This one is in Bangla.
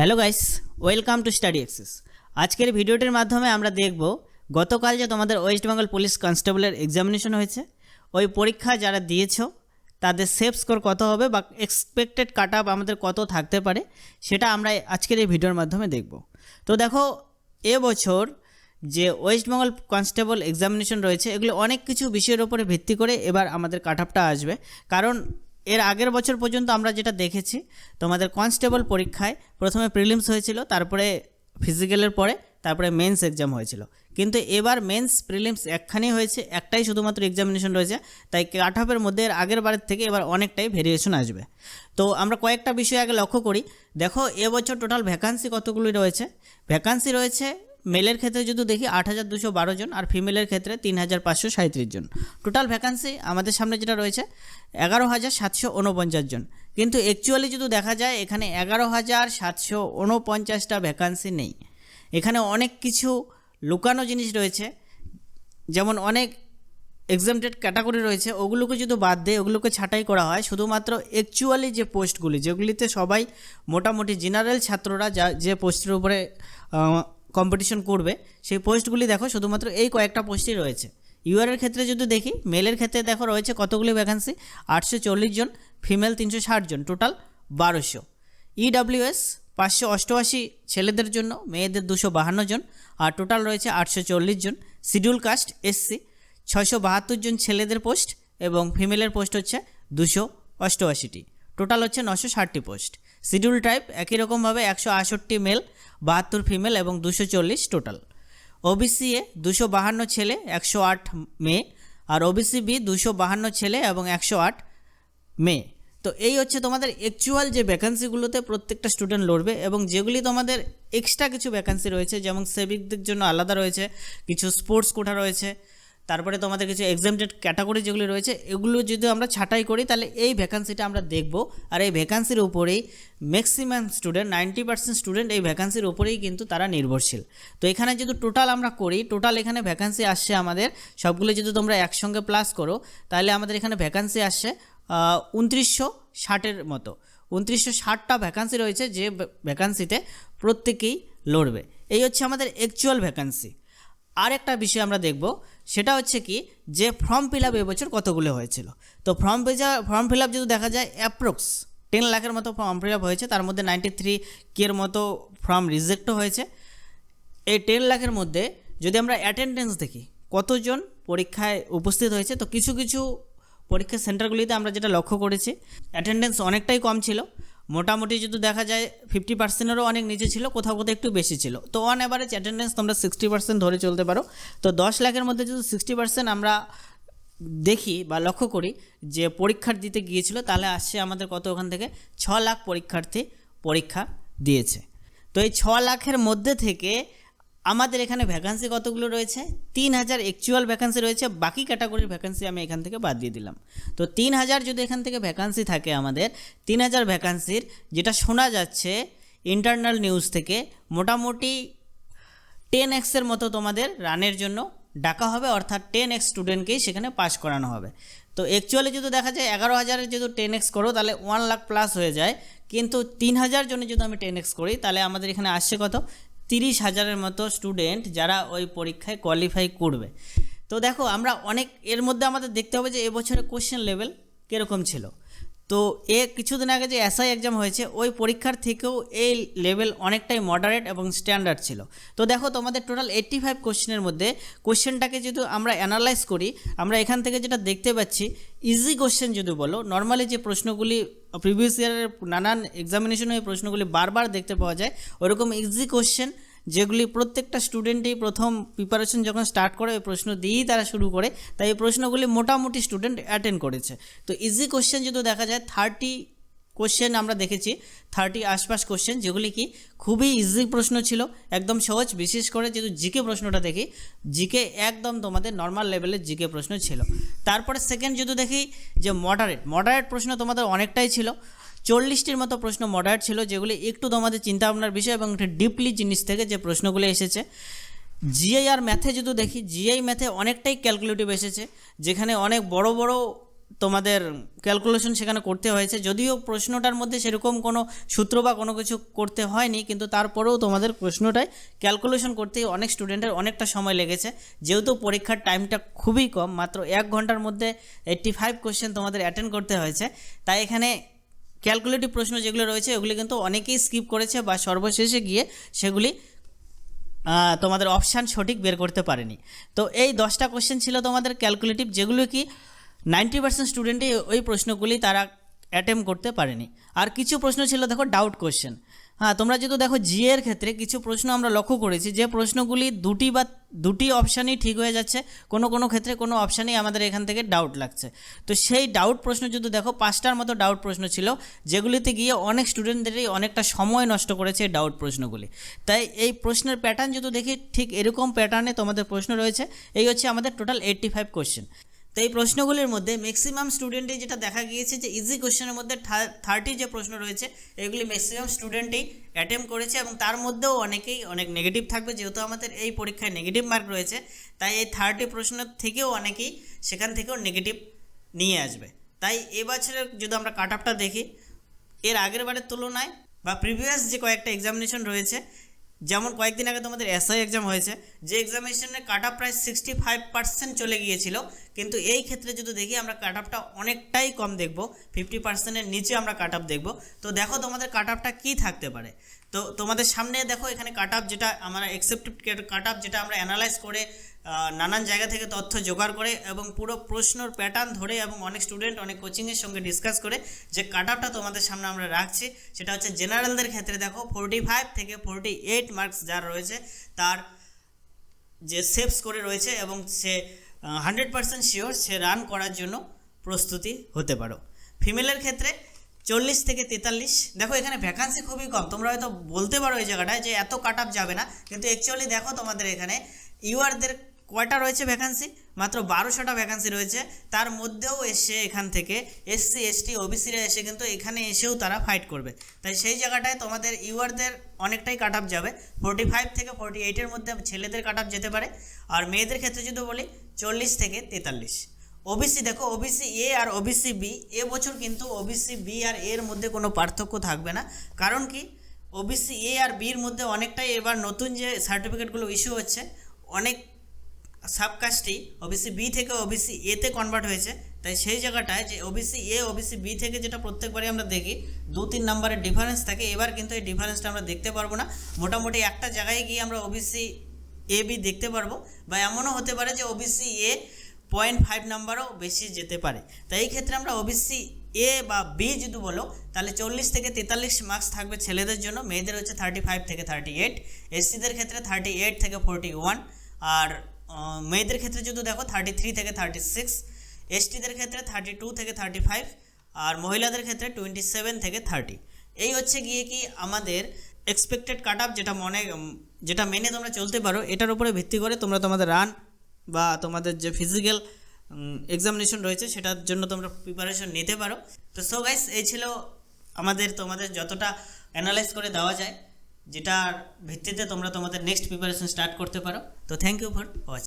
Hello guys welcome to study access আজকের ভিডিওটির মাধ্যমে আমরা দেখব, গতকাল যে তোমাদের ওয়েস্ট বেঙ্গল পুলিশ কনস্টেবলের এক্সামিনেশন হয়েছে, ওই পরীক্ষা যারা দিয়েছ, তাদের সেফ স্কোর কত হবে বা এক্সপেক্টেড কাট আপ আমাদের কত থাকতে পারে, সেটা আমরা আজকের এই ভিডিওর মাধ্যমে দেখব। তো দেখো এবছর যে ওয়েস্ট বেঙ্গল কনস্টেবল এক্সামিনেশন রয়েছে, এগুলো অনেক কিছু বিষয়ের উপরে ভিত্তি করে এবার আমাদের কাট আসবে। কারণ এর আগের বছর পর্যন্ত আমরা যেটা দেখেছি, তোমাদের কনস্টেবল পরীক্ষায় প্রথমে প্রিলিমস হয়েছিল, তারপরে ফিজিক্যালের পরে, তারপরে মেন্স এক্সাম হয়েছিল। কিন্তু এবার মেন্স প্রিলিমস একখানি হয়েছে, একটাই শুধুমাত্র এক্সামিনেশন রয়েছে, তাই কাট আপের মধ্যে এর আগের বারের থেকে এবার অনেকটাই ভেরিয়েশন আসবে। তো আমরা কয়েকটা বিষয় আগে লক্ষ্য করি। দেখো, এবছর টোটাল ভ্যাকান্সি কতগুলি রয়েছে? ভ্যাকান্সি রয়েছে মেলের ক্ষেত্রে যদি দেখি আট হাজার দুশো বারো জন আর ফিমেলের ক্ষেত্রে তিন হাজার পাঁচশো সাঁত্রিশ জন। টোটাল ভ্যাকান্সি আমাদের সামনে যেটা রয়েছে, এগারো হাজার সাতশো উনপঞ্চাশ জন। কিন্তু অ্যাকচুয়ালি যদি দেখা যায়, এখানে এগারো হাজার সাতশো উনপঞ্চাশটা ভ্যাকান্সি নেই। এখানে অনেক কিছু লুকানো জিনিস রয়েছে, যেমন অনেক এক্সামটেড ক্যাটাগরি রয়েছে, ওগুলোকে যদি বাদ দিয়ে ওগুলোকে ছাঁটাই করা হয়, শুধুমাত্র অ্যাকচুয়ালি যে পোস্টগুলি যেগুলিতে সবাই মোটামুটি জেনারেল ছাত্ররা যা, যে পোস্টের উপরে কম্পিটিশন করবে, সেই পোস্টগুলি দেখো, শুধুমাত্র এই কয়েকটা পোস্টই রয়েছে। ইউআরের ক্ষেত্রে যদি দেখি মেলের ক্ষেত্রে দেখো রয়েছে কতগুলি ভ্যাকান্সি আটশো চল্লিশ জন ফিমেল তিনশো ষাট জন টোটাল বারোশো। ইডাব্লিউএস পাঁচশো অষ্টআশি ছেলেদের জন্য, মেয়েদের দুশো বাহান্ন জন, আর টোটাল রয়েছে আটশো চল্লিশ জন। শিডিউল কাস্ট এসসি ছয়শো বাহাত্তর জন ছেলেদের পোস্ট এবং ফিমেলের পোস্ট হচ্ছে দুশো অষ্টআশিটি। টোটাল হচ্ছে নশো ষাটটি পোস্ট শিডিউল টাইপ একই রকমভাবে একশো আষট্টি মেল বাহাত্তর ফিমেল এবং দুশো চল্লিশ টোটাল ওবিসি এ দুশো বাহান্ন ছেলে, একশো আট মেয়ে। আর ওবিসি বি দুশো বাহান্ন ছেলে এবং একশো আট মেয়ে। তো এই হচ্ছে তোমাদের অ্যাকচুয়াল যে ভ্যাকান্সিগুলোতে প্রত্যেকটা স্টুডেন্ট লড়বে এবং যেগুলি তোমাদের এক্সট্রা কিছু ভ্যাকান্সি রয়েছে, যেমন সেভিকদের জন্য আলাদা রয়েছে, কিছু স্পোর্টস কোঠা রয়েছে তারপরে তোমাদের কিছু এক্সামটেড ক্যাটাগরি যেগুলি রয়েছে, এগুলো যদি আমরা ছাঁটাই করি, তাহলে এই ভ্যাকান্সিটা আমরা দেখব। আর এই ভ্যাকান্সির উপরেই maximum student ninety percent student এই ভ্যাকান্সির উপরেই কিন্তু তারা নির্ভরশীল। তো এখানে যদি টোটাল আমরা করি টোটাল এখানে ভ্যাকান্সি আসছে আমাদের, সবগুলো যদি তোমরা একসঙ্গে প্লাস করো, তাহলে আমাদের এখানে ভ্যাকান্সি আসছে উনত্রিশশো ষাটের মতো। উনত্রিশশো ষাটটা ভ্যাকান্সি রয়েছে যে ভ্যাকান্সিতে প্রত্যেকেই লড়বে। এই হচ্ছে আমাদের অ্যাকচুয়াল ভ্যাকান্সি আর একটা বিষয় আমরা দেখব সেটা হচ্ছে কি, যে ফর্ম ফিল আপ এবছর কতগুলো হয়েছিল? তো ফর্ম ফর্ম ফিল আপ যদি দেখা যায় অ্যাপ্রক্স টেন লাখের মতো ফর্ম ফিল আপ হয়েছে, তার মধ্যে নাইনটি থ্রি কের মতো ফর্ম রিজেক্টও হয়েছে। এই টেন লাখের মধ্যে যদি আমরা অ্যাটেন্ডেন্স দেখি, কতজন পরীক্ষায় উপস্থিত হয়েছে, তো কিছু কিছু পরীক্ষা সেন্টারগুলিতে আমরা যেটা লক্ষ্য করেছি অ্যাটেন্ডেন্স অনেকটাই কম ছিল। মোটামুটি যদি দেখা যায় ফিফটি পার্সেন্টেরও অনেক নিচে ছিল, কোথাও কোথাও একটু বেশি ছিল। তো অন অ্যাভারেজ অ্যাটেন্ডেন্স তোমরা সিক্সটি পার্সেন্ট ধরে চলতে পারো। তো দশ লাখের মধ্যে যদি সিক্সটি পার্সেন্ট আমরা দেখি বা লক্ষ্য করি যে পরীক্ষার দিতে গিয়েছিল, তাহলে আসছে আমাদের কত ওখান থেকে? ছ লাখ পরীক্ষার্থী পরীক্ষা দিয়েছে। তো এই ছ লাখের মধ্যে থেকে আমাদের এখানে ভ্যাকান্সি কতগুলো রয়েছে? তিন হাজার অ্যাকচুয়াল ভ্যাকান্সি রয়েছে, বাকি ক্যাটাগরির ভ্যাকান্সি আমি এখান থেকে বাদ দিয়ে দিলাম। তো তিন হাজার যদি এখান থেকে ভ্যাকান্সি থাকে আমাদের তিন হাজার ভ্যাকান্সির যেটা শোনা যাচ্ছে ইন্টারনাল নিউজ থেকে, মোটামুটি টেন এক্সের মতো তোমাদের রানের জন্য ডাকা হবে, অর্থাৎ টেন এক্স স্টুডেন্টকেই সেখানে পাস করানো হবে। তো অ্যাকচুয়ালি যদি দেখা যায় এগারো হাজারের যদি টেন এক্স করো, তাহলে ওয়ান লাখ প্লাস হয়ে যায়। কিন্তু তিন হাজার জনে যদি আমি টেন এক্স করি, তাহলে আমাদের এখানে আসছে কত? তিরিশ হাজারের মতো স্টুডেন্ট যারা ওই পরীক্ষায় কোয়ালিফাই করবে। তো দেখো, আমরা অনেক, এর মধ্যে আমাদের দেখতে হবে যে এবছরে কোশ্চেন লেভেল কীরকম ছিল। তো এ কিছুদিন আগে যে এসআই এক্সাম হয়েছে, ওই পরীক্ষার থেকেও এই লেভেল অনেকটাই মডারেট এবং স্ট্যান্ডার্ড ছিল। তো দেখো, তোমাদের টোটাল এইট্টি ফাইভ কোশ্চেনের মধ্যে কোশ্চেনটাকে যদি আমরা অ্যানালাইজ করি, আমরা এখান থেকে যেটা দেখতে পাচ্ছি ইজি কোশ্চেন যদি বলো নর্মালি যে প্রশ্নগুলি প্রিভিয়াস ইয়ারের নানান এক্সামিনেশনে এই প্রশ্নগুলি বারবার দেখতে পাওয়া যায়, ওরকম ইজি কোশ্চেন যেগুলি প্রত্যেকটা স্টুডেন্টই প্রথম প্রিপারেশন যখন স্টার্ট করে, ওই প্রশ্ন দিয়েই তারা শুরু করে। তাই এই প্রশ্নগুলি মোটামুটি স্টুডেন্ট অ্যাটেন্ড করেছে। তো ইজি কোশ্চেন যদি দেখা যায় থার্টি কোশ্চেন আমরা দেখেছি থার্টি আশপাশ কোশ্চেন যেগুলি কি খুবই ইজি প্রশ্ন ছিল, একদম সহজ, বিশেষ করে যেহেতু জিকে প্রশ্নটা দেখি জিকে একদম তোমাদের নর্মাল লেভেলের জিকে প্রশ্ন ছিল। তারপরে সেকেন্ড যদি দেখি যে মডারেট মডারেট প্রশ্ন তোমাদের অনেকটাই ছিল। চল্লিশটির মতো প্রশ্ন মডারেট ছিল, যেগুলি একটু তোমাদের চিন্তা ভাবনার বিষয় এবং একটু ডিপলি জিনিস থেকে যে প্রশ্নগুলো এসেছে। জিআই আর ম্যাথে যদি দেখি জিআই ম্যাথে অনেকটাই ক্যালকুলেটিভ এসেছে, যেখানে অনেক বড় বড় তোমাদের ক্যালকুলেশন সেখানে করতে হয়েছে। যদিও প্রশ্নটার মধ্যে সেরকম কোনো সূত্র বা কোনো কিছু করতে হয়নি, কিন্তু তারপরেও তোমাদের প্রশ্নটায় ক্যালকুলেশন করতে অনেক স্টুডেন্টের অনেকটা সময় লেগেছে। যেহেতু পরীক্ষার টাইমটা খুবই কম, মাত্র এক ঘণ্টার মধ্যে এইট্টি ফাইভ কোশ্চেন তোমাদের অ্যাটেন্ড করতে হয়েছে। তাই এখানে ক্যালকুলেটিভ প্রশ্ন যেগুলো রয়েছে, ওগুলি কিন্তু অনেকেই স্কিপ করেছে বা সর্বশেষে গিয়ে সেগুলি তোমাদের অপশান সঠিক বের করতে পারেনি। তো এই দশটা কোশ্চেন ছিল তোমাদের ক্যালকুলেটিভ যেগুলো কি নাইনটি পার্সেন্ট স্টুডেন্টই ওই প্রশ্নগুলি তারা অ্যাটেম্প করতে পারেনি। আর কিছু প্রশ্ন ছিল, দেখো ডাউট কোশ্চেন হ্যাঁ তোমরা যদি দেখো জি এর ক্ষেত্রে কিছু প্রশ্ন আমরা লক্ষ্য করেছি, যে প্রশ্নগুলি দুটি বা দুটি অপশানই ঠিক হয়ে যাচ্ছে, কোনো কোনো ক্ষেত্রে কোনো অপশানই আমাদের এখান থেকে ডাউট লাগছে। তো সেই ডাউট প্রশ্ন যদি দেখো, পাঁচটার মতো ডাউট প্রশ্ন ছিল, যেগুলিতে গিয়ে অনেক স্টুডেন্টদেরই অনেকটা সময় নষ্ট করেছে এই ডাউট প্রশ্নগুলি। তাই এই প্রশ্নের প্যাটার্ন যদি দেখি, ঠিক এরকম প্যাটার্নে তোমাদের প্রশ্ন রয়েছে, এই হচ্ছে আমাদের টোটাল এইট্টি ফাইভ কোশ্চেন তো এই প্রশ্নগুলির মধ্যে ম্যাক্সিমাম স্টুডেন্টই যেটা দেখা গিয়েছে যে ইজি কোশ্চেনের মধ্যে থার্টি যে প্রশ্ন রয়েছে, এগুলি ম্যাক্সিমাম স্টুডেন্টই অ্যাটেম্প করেছে এবং তার মধ্যেও অনেকেই অনেক নেগেটিভ থাকবে, যেহেতু আমাদের এই পরীক্ষায় নেগেটিভ মার্ক রয়েছে, তাই এই থার্টি প্রশ্নের থেকেও অনেকেই সেখান থেকেও নেগেটিভ নিয়ে আসবে। তাই এবছরের যদি আমরা কাট আপটা দেখি, এর আগের বারের তুলনায় বা প্রিভিয়াস যে কয়েকটা এক্সামিনেশন রয়েছে, যেমন কয়েকদিন আগে তোমাদের এসআই এক্সাম হয়েছে, যে এক্সামিনেশনের কাট আপ প্রায় সিক্সটি ফাইভ পার্সেন্ট চলে গিয়েছিল কিন্তু এই ক্ষেত্রে যদি দেখি আমরা কাট আপটা অনেকটাই কম দেখব ফিফটি পার্সেন্টের নিচে আমরা কাট আপ দেখব। তো দেখো তোমাদের কাট আপটা কী থাকতে পারে? তো তোমাদের সামনে দেখো এখানে কাট আপ যেটা আমরা অ্যাকসেপ্টেড কাট আপ যেটা আমরা অ্যানালাইজ করে নানান জায়গা থেকে তথ্য জোগাড় করে এবং পুরো প্রশ্নর প্যাটার্ন ধরে এবং অনেক স্টুডেন্ট অনেক কোচিংয়ের সঙ্গে ডিসকাস করে যে কাট আপটা তোমাদের সামনে আমরা রাখছি, সেটা হচ্ছে জেনারেলদের ক্ষেত্রে দেখো ফোরটি ফাইভ থেকে ফোরটি এইট মার্কস যার রয়েছে, তার যে সেভ স্কোরে রয়েছে এবং সে হান্ড্রেড পার্সেন্ট শিওর সে রান করার জন্য প্রস্তুতি হতে পারো। ফিমেলের ক্ষেত্রে চল্লিশ থেকে তেতাল্লিশ, দেখো এখানে ভ্যাকান্সি খুবই কম। তোমরা হয়তো বলতে পারো এই জায়গাটায় যে এত কাট যাবে না, কিন্তু অ্যাকচুয়ালি দেখো তোমাদের এখানে ইউআরদের কয়টা রয়েছে ভ্যাকান্সি মাত্র বারোশোটা ভ্যাকান্সি রয়েছে। তার মধ্যেও এসে এখান থেকে এসসি এসটি ওবিসিরা এসে কিন্তু এখানে এসেও তারা ফাইট করবে। তাই সেই জায়গাটায় তোমাদের ইউআরদের অনেকটাই কাট আপ যাবে। ফোর্টি ফাইভ থেকে ফোর্টি এইটের মধ্যে ছেলেদের কাট আপ যেতে পারে। আর মেয়েদের ক্ষেত্রে যদি বলি, চল্লিশ থেকে তেতাল্লিশ। ওবিসি দেখো ওবিসি এ আর ওবিসি বি এ বছর কিন্তু ওবিসি বি আর এর মধ্যে কোনো পার্থক্য থাকবে না। কারণ কি? ওবিসি এ আর বির মধ্যে অনেকটাই এবার নতুন যে সার্টিফিকেটগুলো ইস্যু হচ্ছে, অনেক সাবকাস্টই ওবিসি বি থেকে ওবিসি এতে কনভার্ট হয়েছে। তাই সেই জায়গাটায় যে ওবিসি এ ওবিসি বি থেকে যেটা প্রত্যেকবারই আমরা দেখি, দু তিন নম্বরের ডিফারেন্স থাকে। এবার কিন্তু এই ডিফারেন্সটা আমরা দেখতে পারব না। মোটামুটি একটা জায়গায় গিয়ে আমরা ওবিসি এ বি দেখতে পারব বা এমনও হতে পারে যে ওবিসি এ পয়েন্ট ফাইভ নাম্বারও বেশি যেতে পারে। তাই এই ক্ষেত্রে আমরা ওবিসি এ বা বি যদি বলো, তাহলে চল্লিশ থেকে তেতাল্লিশ মার্কস থাকবে ছেলেদের জন্য। মেয়েদের হচ্ছে থার্টি ফাইভ থেকে থার্টি এইট এসসিদের ক্ষেত্রে থার্টি এইট থেকে ফোরটি ওয়ান আর মেয়েদের ক্ষেত্রে যদি দেখো থার্টি থ্রি থেকে থার্টি সিক্স এসটিদের ক্ষেত্রে থার্টি টু থেকে থার্টি ফাইভ আর মহিলাদের ক্ষেত্রে টোয়েন্টি সেভেন থেকে থার্টি এই হচ্ছে গিয়ে কি আমাদের এক্সপেক্টেড কাট আপ যেটা মনে যেটা মেনে তোমরা চলতে পারো, এটার উপরে ভিত্তি করে তোমরা তোমাদের রান বা তোমাদের যে ফিজিক্যাল এক্সামিনেশন রয়েছে সেটার জন্য তোমরা প্রিপারেশন নিতে পারো। তো সো গাইস এই ছিল আমাদের, তোমাদের যতটা অ্যানালাইজ করে দেওয়া যায়। যেটার ভিত্তিতে তোমরা তোমাদের নেক্সট প্রিপারেশন স্টার্ট করতে পারো। তো থ্যাংক ইউ ফর ওয়াচিং